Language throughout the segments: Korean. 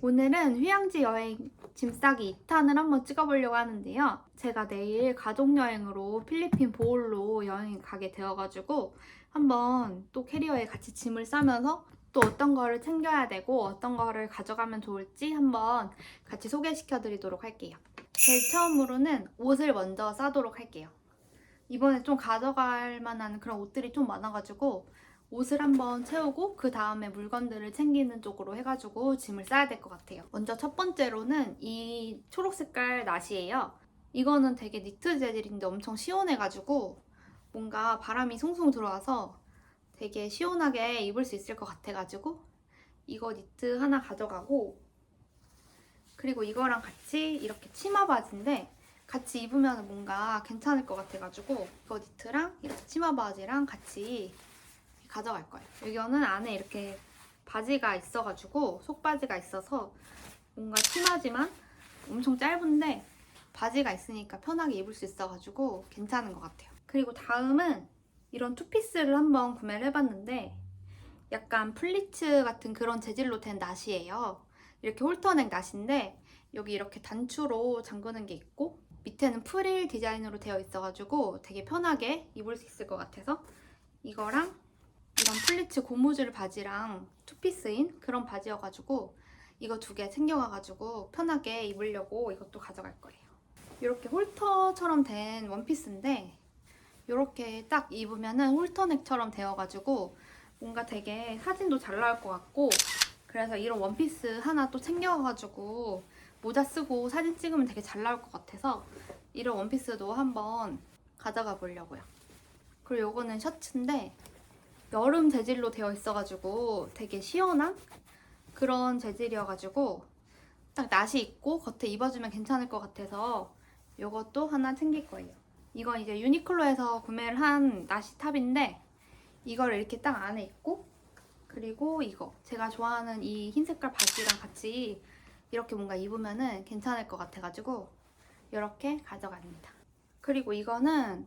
오늘은 휴양지 여행 짐 싸기 2탄을 한번 찍어보려고 하는데요. 제가 내일 가족여행으로 필리핀 보홀로 여행 가게 되어가지고 한번 또 캐리어에 같이 짐을 싸면서 또 어떤 거를 챙겨야 되고 어떤 거를 가져가면 좋을지 한번 같이 소개시켜 드리도록 할게요. 제일 처음으로는 옷을 먼저 싸도록 할게요. 이번에 좀 가져갈 만한 그런 옷들이 좀 많아가지고 옷을 한번 채우고 그 다음에 물건들을 챙기는 쪽으로 해가지고 짐을 싸야 될 것 같아요. 먼저 첫 번째로는 이 초록 색깔 나시예요. 이거는 되게 니트 재질인데 엄청 시원해가지고 뭔가 바람이 송송 들어와서 되게 시원하게 입을 수 있을 것 같아가지고 이거 니트 하나 가져가고 그리고 이거랑 같이 이렇게 치마 바지인데 같이 입으면 뭔가 괜찮을 것 같아가지고 이거 니트랑 이렇게 치마 바지랑 같이 가져갈 거예요. 이거는 안에 이렇게 바지가 있어가지고 속바지가 있어서 뭔가 치마지만 엄청 짧은데 바지가 있으니까 편하게 입을 수 있어가지고 괜찮은 것 같아요. 그리고 다음은 이런 투피스를 한번 구매를 해봤는데 약간 플리츠 같은 그런 재질로 된 나시예요. 이렇게 홀터넥 나시인데 여기 이렇게 단추로 잠그는 게 있고 밑에는 프릴 디자인으로 되어 있어가지고 되게 편하게 입을 수 있을 것 같아서 이거랑 이런 플리츠 고무줄 바지랑 투피스인 그런 바지여가지고 이거 두 개 챙겨가가지고 편하게 입으려고 이것도 가져갈 거예요. 이렇게 홀터처럼 된 원피스인데 이렇게 딱 입으면은 홀터넥처럼 되어가지고 뭔가 되게 사진도 잘 나올 것 같고 그래서 이런 원피스 하나 또 챙겨가지고 모자 쓰고 사진 찍으면 되게 잘 나올 것 같아서 이런 원피스도 한번 가져가 보려고요. 그리고 이거는 셔츠인데 여름 재질로 되어 있어가지고 되게 시원한 그런 재질이어가지고 딱 낫이 있고 겉에 입어주면 괜찮을 것 같아서 이것도 하나 챙길 거예요. 이건 이제 유니클로에서 구매를 한 나시 탑인데 이걸 이렇게 딱 안에 있고 그리고 이거 제가 좋아하는 이 흰 색깔 바지랑 같이 이렇게 뭔가 입으면은 괜찮을 것 같아가지고 이렇게 가져갑니다. 그리고 이거는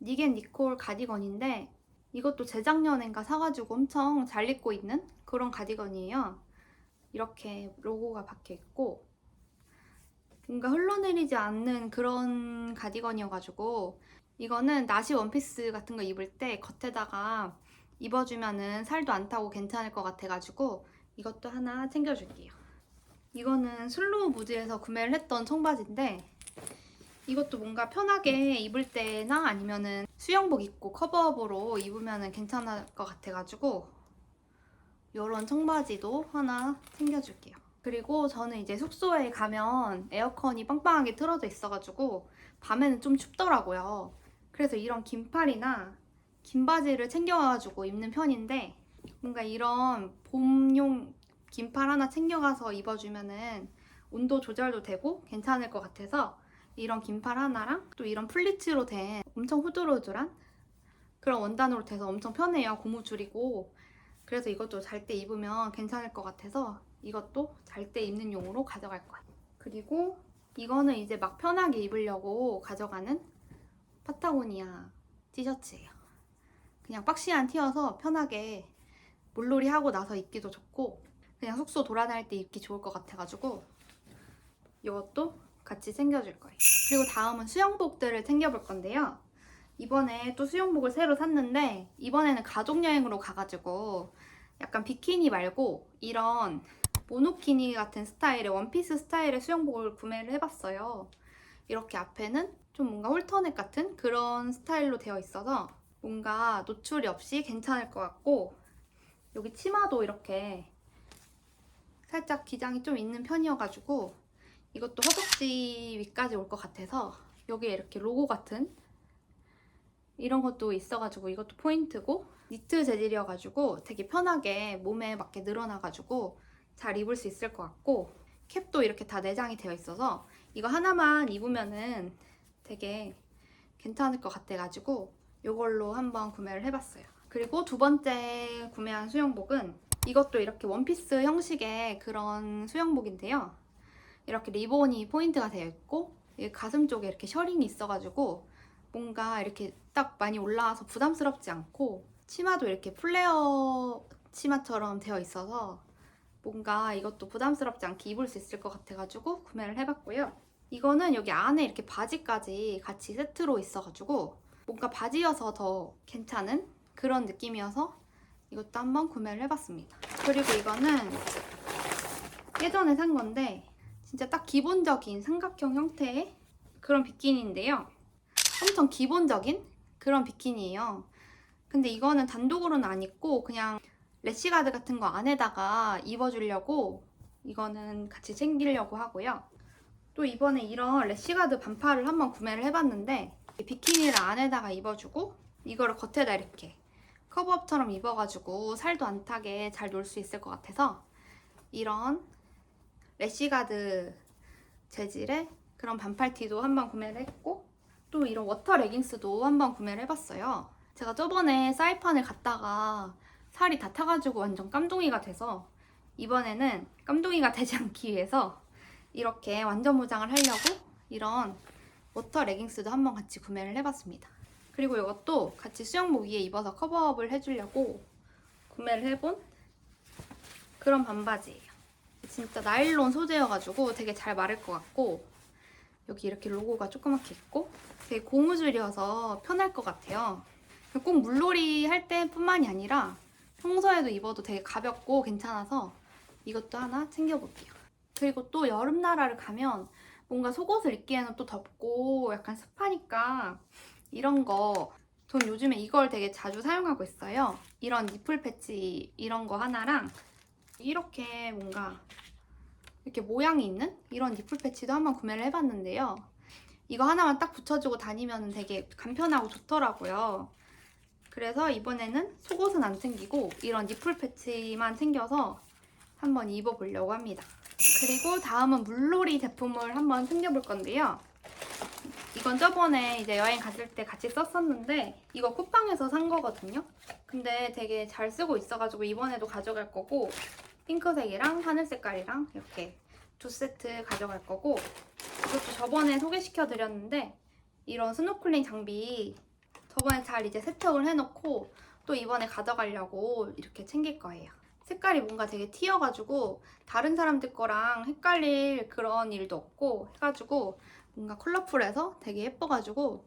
니겐 니콜 가디건인데 이것도 재작년인가 사가지고 엄청 잘 입고 있는 그런 가디건이에요. 이렇게 로고가 박혀 있고 뭔가 흘러내리지 않는 그런 가디건이어가지고 이거는 나시 원피스 같은 거 입을 때 겉에다가 입어주면은 살도 안 타고 괜찮을 것 같아가지고 이것도 하나 챙겨줄게요. 이거는 슬로우 무즈에서 구매를 했던 청바지인데 이것도 뭔가 편하게 입을 때나 아니면은 수영복 입고 커버업으로 입으면 괜찮을 것 같아가지고 이런 청바지도 하나 챙겨줄게요. 그리고 저는 이제 숙소에 가면 에어컨이 빵빵하게 틀어져 있어가지고 밤에는 좀 춥더라고요. 그래서 이런 긴팔이나 긴 바지를 챙겨가지고 입는 편인데 뭔가 이런 봄용 긴팔 하나 챙겨가서 입어주면은 온도 조절도 되고 괜찮을 것 같아서 이런 긴팔 하나랑 또 이런 플리츠로 된 엄청 후들후들한 그런 원단으로 돼서 엄청 편해요. 고무 줄이고. 그래서 이것도 잘 때 입으면 괜찮을 것 같아서 이것도 잘 때 입는 용으로 가져갈 거예요. 그리고 이거는 이제 막 편하게 입으려고 가져가는 파타고니아 티셔츠예요. 그냥 박시한 티여서 편하게 물놀이 하고 나서 입기도 좋고 그냥 숙소 돌아다닐 때 입기 좋을 것 같아가지고 이것도 같이 챙겨줄 거예요. 그리고 다음은 수영복들을 챙겨볼 건데요. 이번에 또 수영복을 새로 샀는데 이번에는 가족 여행으로 가가지고 약간 비키니 말고 이런 모노키니 같은 스타일의 원피스 스타일의 수영복을 구매를 해봤어요. 이렇게 앞에는 좀 뭔가 홀터넥 같은 그런 스타일로 되어 있어서 뭔가 노출이 없이 괜찮을 것 같고 여기 치마도 이렇게 살짝 기장이 좀 있는 편이어가지고 이것도 허벅지 위까지 올 것 같아서 여기에 이렇게 로고 같은 이런 것도 있어가지고 이것도 포인트고 니트 재질이어가지고 되게 편하게 몸에 맞게 늘어나가지고 잘 입을 수 있을 것 같고 캡도 이렇게 다 내장이 되어 있어서 이거 하나만 입으면은 되게 괜찮을 것 같아가지고 이걸로 한번 구매를 해봤어요. 그리고 두 번째 구매한 수영복은 이것도 이렇게 원피스 형식의 그런 수영복인데요. 이렇게 리본이 포인트가 되어 있고 이 가슴 쪽에 이렇게 셔링이 있어가지고 뭔가 이렇게 딱 많이 올라와서 부담스럽지 않고 치마도 이렇게 플레어 치마처럼 되어 있어서 뭔가 이것도 부담스럽지 않게 입을 수 있을 것 같아가지고 구매를 해봤고요. 이거는 여기 안에 이렇게 바지까지 같이 세트로 있어가지고 뭔가 바지여서 더 괜찮은 그런 느낌이어서 이것도 한번 구매를 해봤습니다. 그리고 이거는 예전에 산 건데 진짜 딱 기본적인 삼각형 형태의 그런 비키니인데요. 엄청 기본적인 그런 비키니예요. 근데 이거는 단독으로는 안 입고 그냥 래시가드 같은 거 안에다가 입어주려고 이거는 같이 챙기려고 하고요. 또 이번에 이런 래시가드 반팔을 한번 구매를 해봤는데 비키니를 안에다가 입어주고 이거를 겉에다 이렇게 커버업처럼 입어가지고 살도 안 타게 잘 놀 수 있을 것 같아서 이런 래시가드 재질의 그런 반팔티도 한번 구매를 했고 또 이런 워터 레깅스도 한번 구매를 해봤어요. 제가 저번에 사이판을 갔다가 살이 다 타가지고 완전 깜둥이가 돼서 이번에는 깜둥이가 되지 않기 위해서 이렇게 완전 무장을 하려고 이런 워터 레깅스도 한번 같이 구매를 해봤습니다. 그리고 이것도 같이 수영복 위에 입어서 커버업을 해주려고 구매를 해본 그런 반바지예요. 진짜 나일론 소재여가지고 되게 잘 마를 것 같고 여기 이렇게 로고가 조그맣게 있고 되게 고무줄이어서 편할 것 같아요. 꼭 물놀이 할 때뿐만이 아니라 평소에도 입어도 되게 가볍고 괜찮아서 이것도 하나 챙겨볼게요. 그리고 또 여름 나라를 가면 뭔가 속옷을 입기에는 또 덥고 약간 습하니까 이런 거 전 요즘에 이걸 되게 자주 사용하고 있어요. 이런 니플 패치 이런 거 하나랑 이렇게 뭔가 이렇게 모양이 있는 이런 니플 패치도 한번 구매를 해봤는데요. 이거 하나만 딱 붙여주고 다니면 되게 간편하고 좋더라고요. 그래서 이번에는 속옷은 안 챙기고 이런 니플 패치만 챙겨서 한번 입어보려고 합니다. 그리고 다음은 물놀이 제품을 한번 챙겨볼 건데요. 이건 저번에 이제 여행 갔을 때 같이 썼었는데 이거 쿠팡에서 산 거거든요. 근데 되게 잘 쓰고 있어가지고 이번에도 가져갈 거고 핑크색이랑 하늘 색깔이랑 이렇게 두 세트 가져갈 거고 이것도 저번에 소개시켜 드렸는데 이런 스노클링 장비 저번에 잘 이제 세척을 해놓고 또 이번에 가져가려고 이렇게 챙길 거예요. 색깔이 뭔가 되게 튀어가지고 다른 사람들 거랑 헷갈릴 그런 일도 없고 해가지고 뭔가 컬러풀해서 되게 예뻐가지고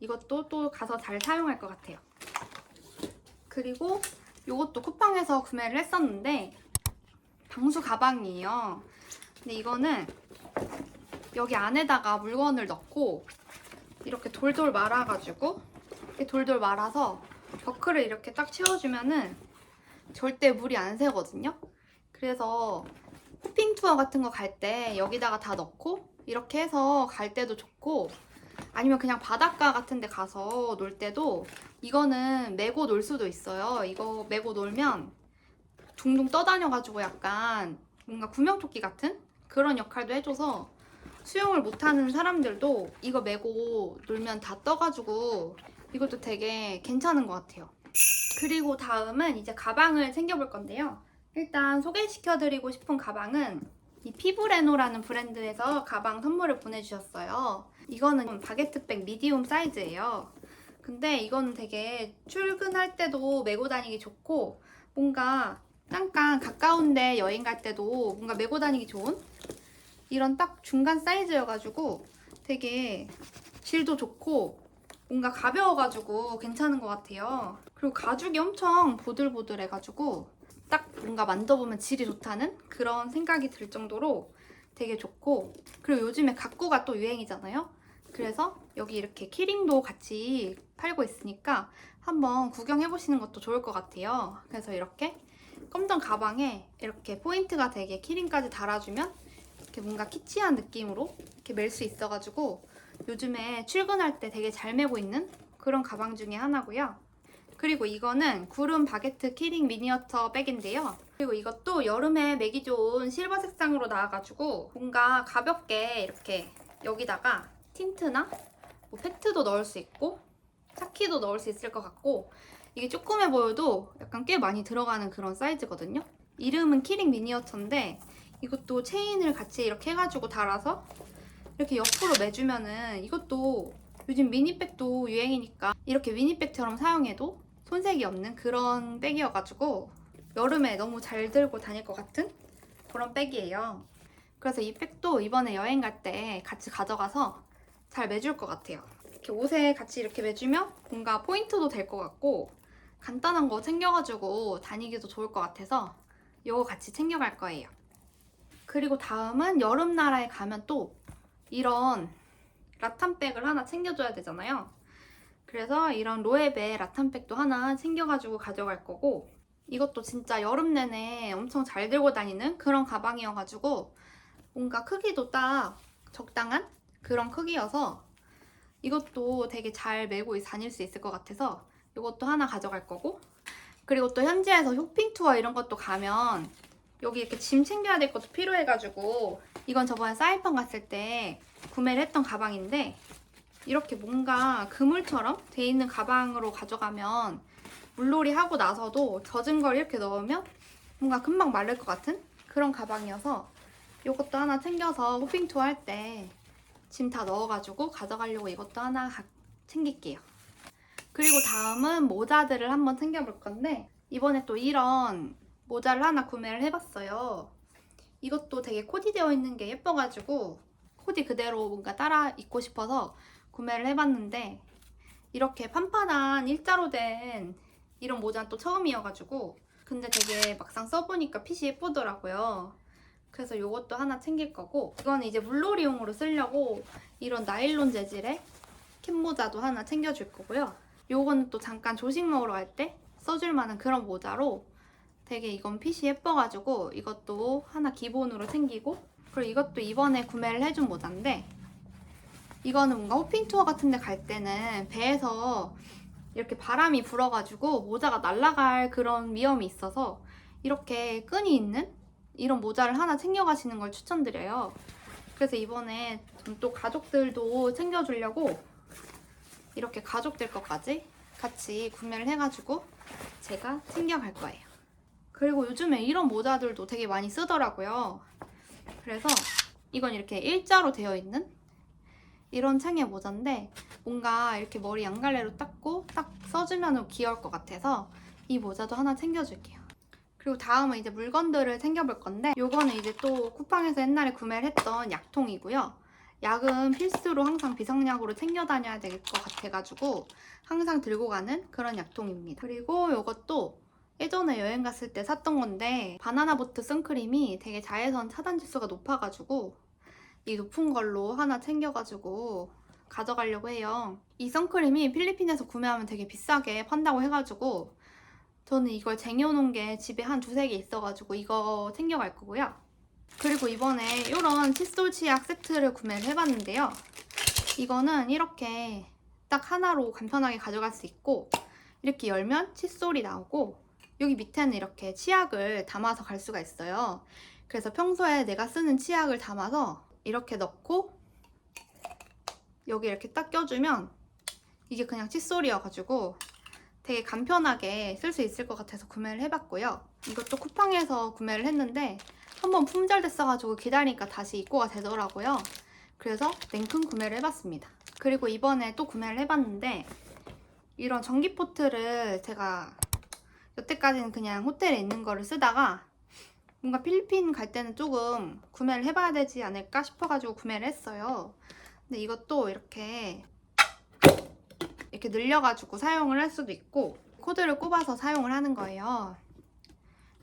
이것도 또 가서 잘 사용할 것 같아요. 그리고 이것도 쿠팡에서 구매를 했었는데 방수 가방이에요. 근데 이거는 여기 안에다가 물건을 넣고 이렇게 돌돌 말아가지고 이렇게 돌돌 말아서 버클을 이렇게 딱 채워주면은 절대 물이 안 새거든요. 그래서 호핑 투어 같은 거 갈 때 여기다가 다 넣고 이렇게 해서 갈 때도 좋고 아니면 그냥 바닷가 같은 데 가서 놀 때도 이거는 메고 놀 수도 있어요. 이거 메고 놀면 둥둥 떠다녀가지고 약간 뭔가 구명조끼 같은 그런 역할도 해줘서 수영을 못하는 사람들도 이거 메고 놀면 다 떠가지고 이것도 되게 괜찮은 것 같아요. 그리고 다음은 이제 가방을 챙겨볼 건데요. 일단 소개시켜드리고 싶은 가방은 이 피부레노라는 브랜드에서 가방 선물을 보내주셨어요. 이거는 바게트백 미디움 사이즈예요. 근데 이거는 되게 출근할 때도 메고 다니기 좋고 뭔가 잠깐 가까운데 여행 갈 때도 뭔가 메고 다니기 좋은 이런 딱 중간 사이즈여가지고 되게 질도 좋고 뭔가 가벼워가지고 괜찮은 것 같아요. 그리고 가죽이 엄청 보들보들해가지고 딱 뭔가 만져보면 질이 좋다는 그런 생각이 들 정도로 되게 좋고 그리고 요즘에 가꾸가 또 유행이잖아요. 그래서 여기 이렇게 키링도 같이 팔고 있으니까 한번 구경해 보시는 것도 좋을 것 같아요. 그래서 이렇게 검정 가방에 이렇게 포인트가 되게 키링까지 달아주면 이렇게 뭔가 키치한 느낌으로 이렇게 멜 수 있어가지고 요즘에 출근할 때 되게 잘 메고 있는 그런 가방 중에 하나고요. 그리고 이거는 구름 바게트 키링 미니어처 백인데요. 그리고 이것도 여름에 매기 좋은 실버 색상으로 나와가지고 뭔가 가볍게 이렇게 여기다가 틴트나 뭐 팩트도 넣을 수 있고 차키도 넣을 수 있을 것 같고 이게 조그매 보여도 약간 꽤 많이 들어가는 그런 사이즈거든요. 이름은 키링 미니어처인데 이것도 체인을 같이 이렇게 해가지고 달아서 이렇게 옆으로 매주면은 이것도 요즘 미니백도 유행이니까 이렇게 미니백처럼 사용해도 손색이 없는 그런 백이어가지고 여름에 너무 잘 들고 다닐 것 같은 그런 백이에요. 그래서 이 백도 이번에 여행 갈 때 같이 가져가서 잘 매줄 것 같아요. 이렇게 옷에 같이 이렇게 매주면 뭔가 포인트도 될 것 같고 간단한 거 챙겨가지고 다니기도 좋을 것 같아서 이거 같이 챙겨갈 거예요. 그리고 다음은 여름 나라에 가면 또 이런 라탄백을 하나 챙겨줘야 되잖아요. 그래서 이런 로에베 라탄백도 하나 챙겨가지고 가져갈 거고 이것도 진짜 여름 내내 엄청 잘 들고 다니는 그런 가방이어가지고 뭔가 크기도 딱 적당한 그런 크기여서 이것도 되게 잘 메고 다닐 수 있을 것 같아서 이것도 하나 가져갈 거고 그리고 또 현지에서 쇼핑 투어 이런 것도 가면 여기 이렇게 짐 챙겨야 될 것도 필요해가지고 이건 저번에 사이판 갔을 때 구매를 했던 가방인데 이렇게 뭔가 그물처럼 돼 있는 가방으로 가져가면 물놀이 하고 나서도 젖은 걸 이렇게 넣으면 뭔가 금방 마를 것 같은 그런 가방이어서 이것도 하나 챙겨서 쇼핑 투어 할 때 짐 다 넣어가지고 가져가려고 이것도 하나 가- 챙길게요. 그리고 다음은 모자들을 한번 챙겨볼 건데 이번에 또 이런 모자를 하나 구매를 해봤어요. 이것도 되게 코디되어 있는 게 예뻐가지고 코디 그대로 뭔가 따라 입고 싶어서 구매를 해봤는데 이렇게 판판한 일자로 된 이런 모자는 또 처음이어가지고 근데 되게 막상 써보니까 핏이 예쁘더라고요. 그래서 이것도 하나 챙길 거고 이거는 이제 물놀이용으로 쓰려고 이런 나일론 재질의 캡 모자도 하나 챙겨줄 거고요. 요거는 또 잠깐 조식 먹으러 갈 때 써줄 만한 그런 모자로 되게 이건 핏이 예뻐가지고 이것도 하나 기본으로 챙기고 그리고 이것도 이번에 구매를 해준 모자인데 이거는 뭔가 호핑 투어 같은 데 갈 때는 배에서 이렇게 바람이 불어가지고 모자가 날아갈 그런 위험이 있어서 이렇게 끈이 있는 이런 모자를 하나 챙겨가시는 걸 추천드려요. 그래서 이번에 좀또 가족들도 챙겨주려고 이렇게 가족들 것까지 같이 구매를 해가지고 제가 챙겨갈 거예요. 그리고 요즘에 이런 모자들도 되게 많이 쓰더라고요. 그래서 이건 이렇게 일자로 되어 있는 이런 챙의 모자인데 뭔가 이렇게 머리 양갈래로 닦고 딱 써주면 귀여울 것 같아서 이 모자도 하나 챙겨줄게요. 그리고 다음은 이제 물건들을 챙겨볼 건데 요거는 이제 또 쿠팡에서 옛날에 구매를 했던 약통이고요. 약은 필수로 항상 비상약으로 챙겨 다녀야 될 것 같아가지고 항상 들고 가는 그런 약통입니다. 그리고 요것도 예전에 여행 갔을 때 샀던 건데 바나나 보트 선크림이 되게 자외선 차단 지수가 높아가지고 이 높은 걸로 하나 챙겨가지고 가져가려고 해요. 이 선크림이 필리핀에서 구매하면 되게 비싸게 판다고 해가지고 저는 이걸 쟁여놓은 게 집에 한 두세 개 있어가지고 이거 챙겨갈 거고요. 그리고 이번에 이런 칫솔 치약 세트를 구매를 해봤는데요. 이거는 이렇게 딱 하나로 간편하게 가져갈 수 있고 이렇게 열면 칫솔이 나오고 여기 밑에는 이렇게 치약을 담아서 갈 수가 있어요. 그래서 평소에 내가 쓰는 치약을 담아서 이렇게 넣고 여기 이렇게 딱 껴주면 이게 그냥 칫솔이어가지고 되게 간편하게 쓸 수 있을 것 같아서 구매를 해봤고요. 이것도 쿠팡에서 구매를 했는데 한번 품절됐어가지고 기다리니까 다시 입고가 되더라고요. 그래서 냉큼 구매를 해봤습니다. 그리고 이번에 또 구매를 해봤는데 이런 전기 포트를 제가 여태까지는 그냥 호텔에 있는 거를 쓰다가 뭔가 필리핀 갈 때는 조금 구매를 해봐야 되지 않을까 싶어가지고 구매를 했어요. 근데 이것도 이렇게 이렇게 늘려가지고 사용을 할 수도 있고 코드를 꼽아서 사용을 하는 거예요.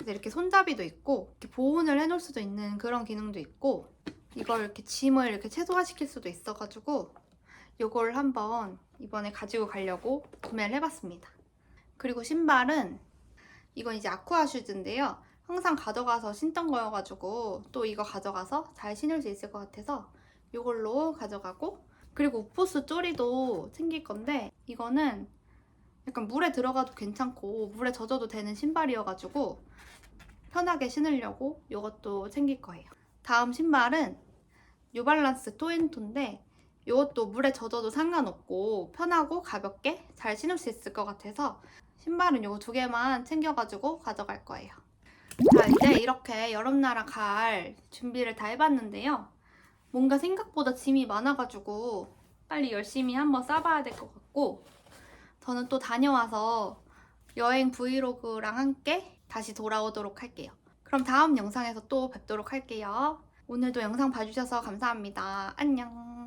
이렇게 손잡이도 있고 이렇게 보온을 해놓을 수도 있는 그런 기능도 있고 이걸 이렇게 짐을 이렇게 최소화시킬 수도 있어가지고 이걸 한번 이번에 가지고 가려고 구매를 해봤습니다. 그리고 신발은 이건 이제 아쿠아 슈즈인데요. 항상 가져가서 신던 거여가지고 또 이거 가져가서 잘 신을 수 있을 것 같아서 이걸로 가져가고 그리고 우포스 쪼리도 챙길 건데 이거는 약간 물에 들어가도 괜찮고 물에 젖어도 되는 신발이어가지고 편하게 신으려고 이것도 챙길 거예요. 다음 신발은 뉴발란스 토엔토인데 이것도 물에 젖어도 상관없고 편하고 가볍게 잘 신을 수 있을 것 같아서 신발은 이거 두 개만 챙겨가지고 가져갈 거예요. 자 이제 이렇게 여름나라 갈 준비를 다 해봤는데요. 뭔가 생각보다 짐이 많아가지고 빨리 열심히 한번 싸봐야 될 것 같고 저는 또 다녀와서 여행 브이로그랑 함께 다시 돌아오도록 할게요. 그럼 다음 영상에서 또 뵙도록 할게요. 오늘도 영상 봐주셔서 감사합니다. 안녕.